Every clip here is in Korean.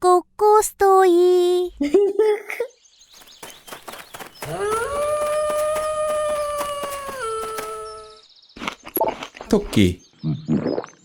꼬꼬 스토리 토끼 대박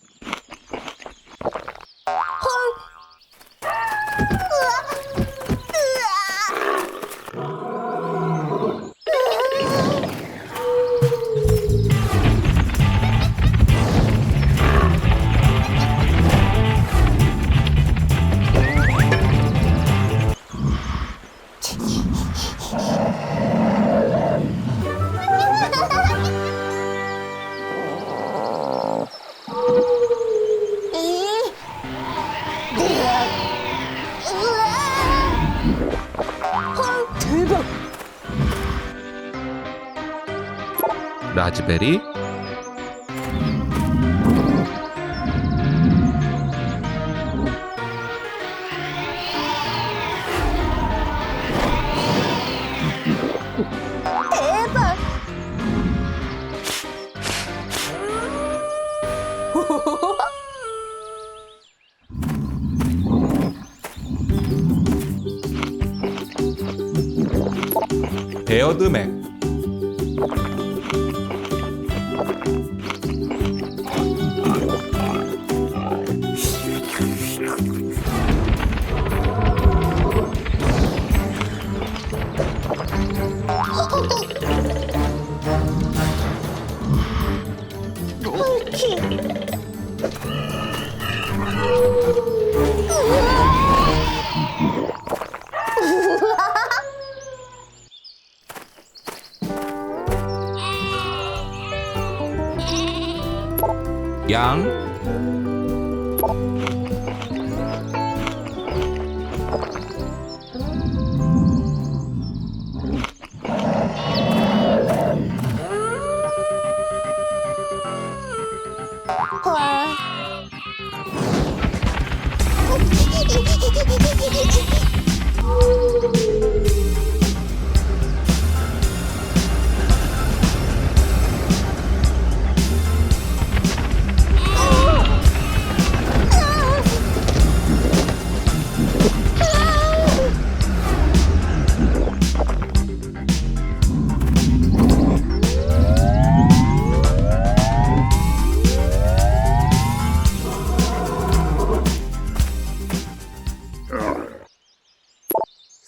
라즈베리. 대박 베어드맥 양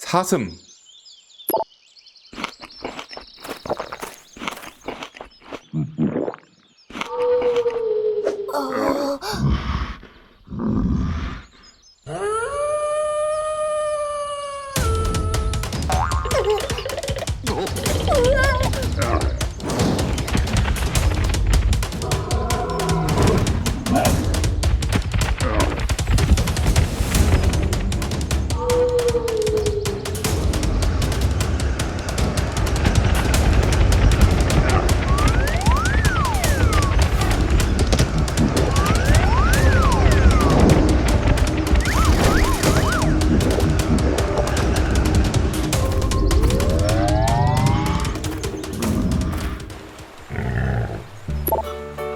사슴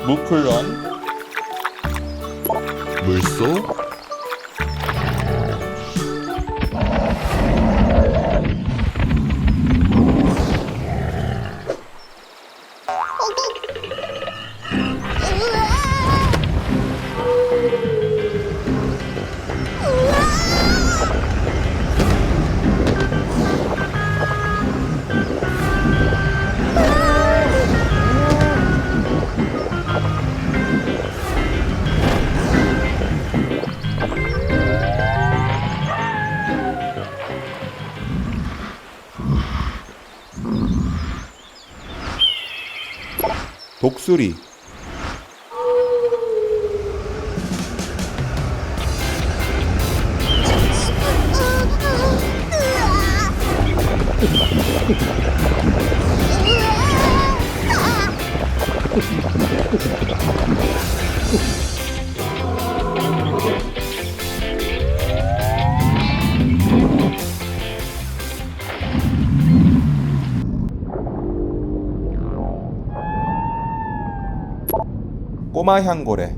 무클런 물소 독수리 으아! 으아! 꼬마 향고래.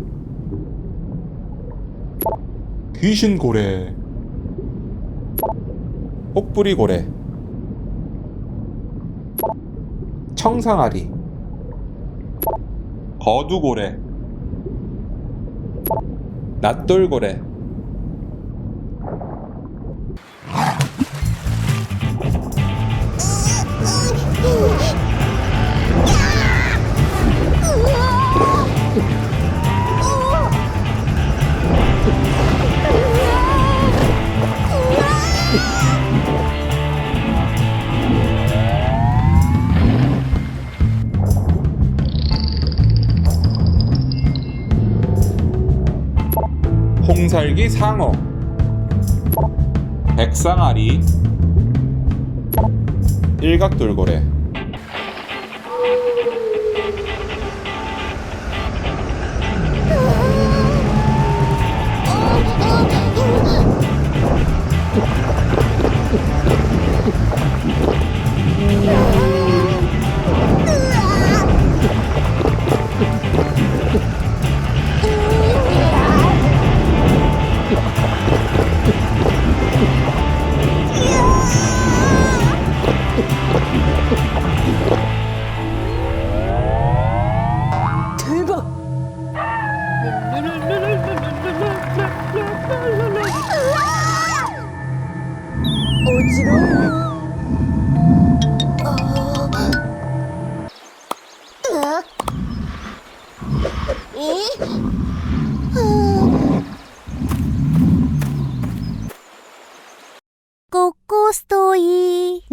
귀신고래. 혹부리고래. 청상아리. 거두고래. 낫돌고래 홍살기 상어. 백상아리. 일각돌고래 꼬꼬 스토리